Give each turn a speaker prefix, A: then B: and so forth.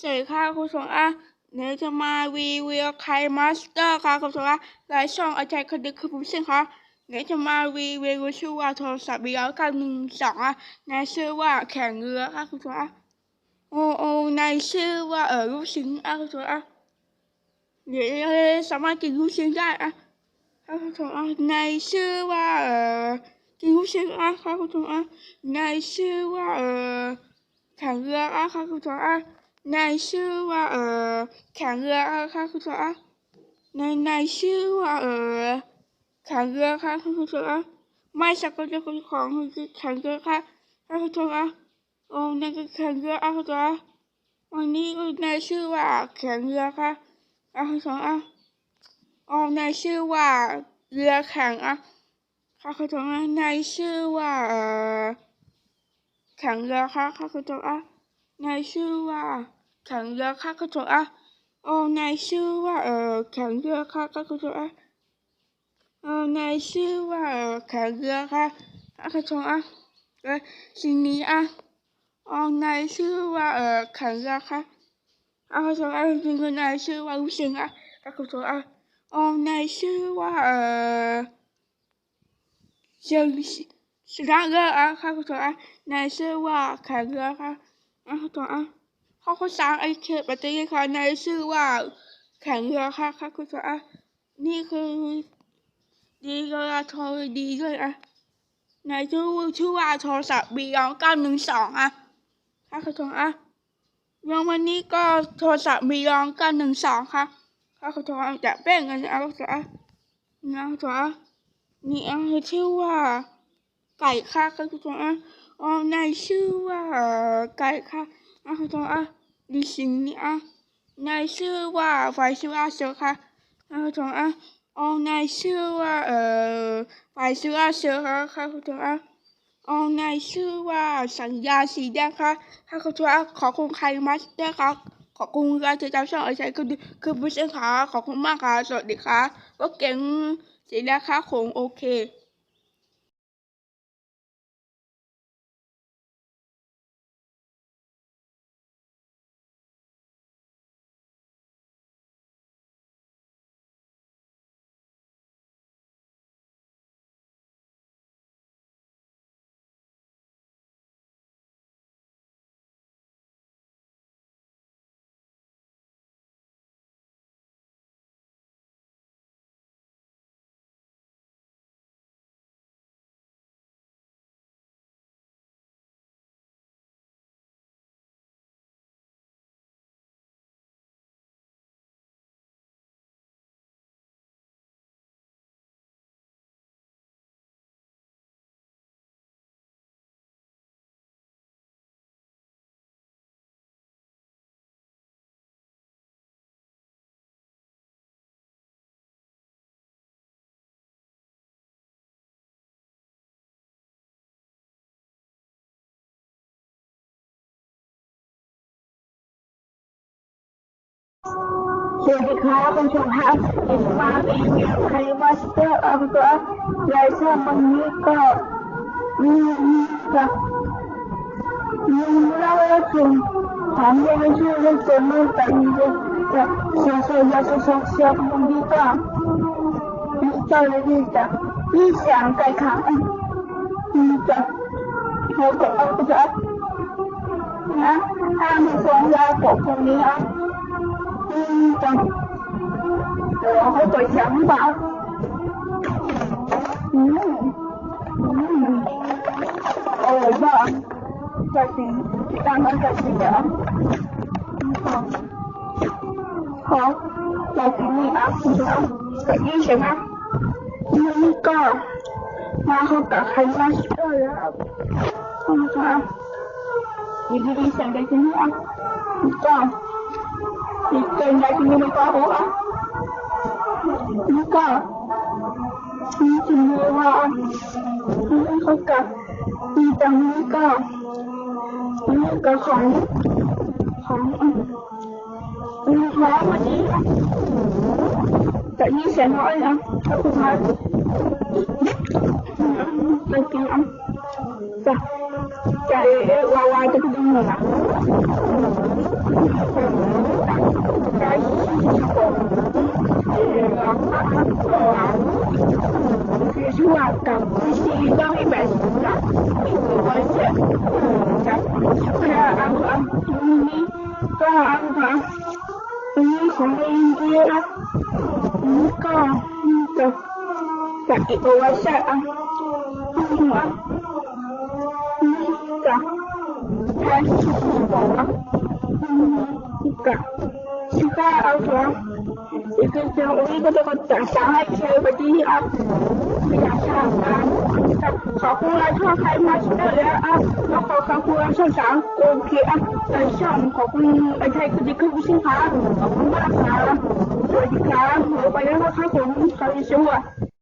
A: สวัสดีค่ะคุณผู้ชมอะเดี๋ยจะมารีวิวไคมาสเตอร์ค่ะคุณผู้ชมอะหลายช่องอาจารย์คนเดียวคือผมเช่นค่ะเดี๋ยจะมารีวิวชื่อว่าโทรศัพท์บีเอลเก้าหนึ่งสองอะในชื่อว่าแข่งเรือค่ะคุณผู้ชมอะโอ้โอ้ในชื่อว่าเออลูกชิ้นอะคุณผู้ชมอะเดี๋ยวสามารถกินลูกชิ้นได้อะค่ะคุณผู้ชมอะในชื่อว่าเออกินลูกชิ้นอะค่ะคุณผู้ชมอะในชื่อว่าเออแข่งเรืออะค่ะคุณผู้ชมอ่ะในชื่อว่าเออแข่งเรือค่ะคุณผู้ชมอะในในชื่อว่าเออแข่งเรือค่ะคุณผู้ชมอะไม่สักคนจะคนของคือแข่งเรือค่ะคุณผู้ชมอะโอ้ในก็แข่งเรืออะคุณผู้ชมอะวันนี้ก็ในชื่อว่าแข่งเรือค่ะอะคุณผู้ชมอะโอ้ในชื่อว่าเรือแข่งอะค่ะคุณผู้ชมอะในชื่อว่าเออแข่งเรือค่ะค่ะคุณผู้ชมอะในชื่อว่า แข่งเรือค่ะคุณผู้ชมอะโอ้ในชื่อว่าเออแข่งเรือค่ะคุณผู้ชมอะโอ้ในชื่อว่าเออแข่งเรือค่ะคุณผู้ชมอะเออสิ่งนี้อะโอ้ในชื่อว่าเออแข่งเรือค่ะคุณผู้ชมอะจริงๆในชื่อว่าลูกชิ้นอะคุณผู้ชมอะโอ้ในชื่อว่าเออเชียงชนะเรืออะคุณผู้ชมอะในชื่อว่าแข่งเรือค่ะคุณผู้ชมอะ เขาก็สร้างไอเคปแตเตอรี่ค่ะในชื่อว่าแข่งเรือค่ะค่ะคุณผู้ชมอะนี่คือดีกระโทรดีด้วยอะในชื่อชื่อว่าโทรศัพท์บียองเก้าหนึ่งสองอะค่ะคุณผู้ชมอะยังวันนี้ก็โทรศัพท์บียองเก้าหนึ่งสองค่ะค่ะคุณผู้ชมจะแบ่งกันเอาคุณผู้ชมอะนะคุณผู้ชมอะนี่อะชื่อว่า ไก่ค่ะค่ะคุณผู้ชมอะอ๋อในชื่อว่าไก่ค่ะอะคุณ ดีสิ่งนี้อะในชื่อว่าไฟชื่อว่าเซอร์ค่ะท่านผู้ชมอะอ๋อในชื่อว่าเอ่อไฟชื่อว่าเซอร์ค่ะค่ะคุณผู้ชมอะอ๋อในชื่อว่าสัญญาสีแดงค่ะท่านผู้ชมอะขอบคุณใครมาสเตอร์ครับขอบคุณการติดตามช่องไอชัยคือคือผู้เชี่ยวชาญขอบคุณมากค่ะสวัสดีค่ะก็เก่งสีแดงค่ะคงโอเค
B: The Department of Health in March trimester of the รายชื่อมันนี้ก็มีกับมีเล่าเรื่งจริงถามยังไม่ชื่อเรื่องจริงไม่แต่ยังจะเสียสียยาเสียเสียเสียมันนี้ก็มีเจ้าหน้าที่จะยี่สาม่ขังมีจะเราก็เอาไปจับนะถ้ามีคนยาปกตรงนี้อะ vâng Ủa, hỗ tuổi Vậy thì chị đang ở vậy gì nữa Không Không Vậy thì mình ăn gì nữa Vậy thì chị ăn Nhưng có Mà không cả hai đó Không sao Vì đi sang đây chứ nữa Không Ipenda kinyume kwa Bwana. Luka. Kinyume Luka. Ita Luka. Luka không. Không. Luka mà chị. Tự nhiên sẽ nói là các cô nói. Tôi kêu ông. Dạ. Chạy qua qua cho cái đông rồi. ผมคือช่วยกับวิธีต้องให้แบบกับวันเสาร์ शिफा अवसिया इनका उनको तो चाहता है कि बड़ी आप आशा ขอคุณช่วยใครมาช่วยแล้วอะขอขอคุณช่วยสังโอเคอะใส่ช่องขอคุณไอ้ใช้คุณดีขึ้นชิคะขอบคุณมากค่ะสวัสดีครับไปแล้วนะถ้าผมสวัสดีชัว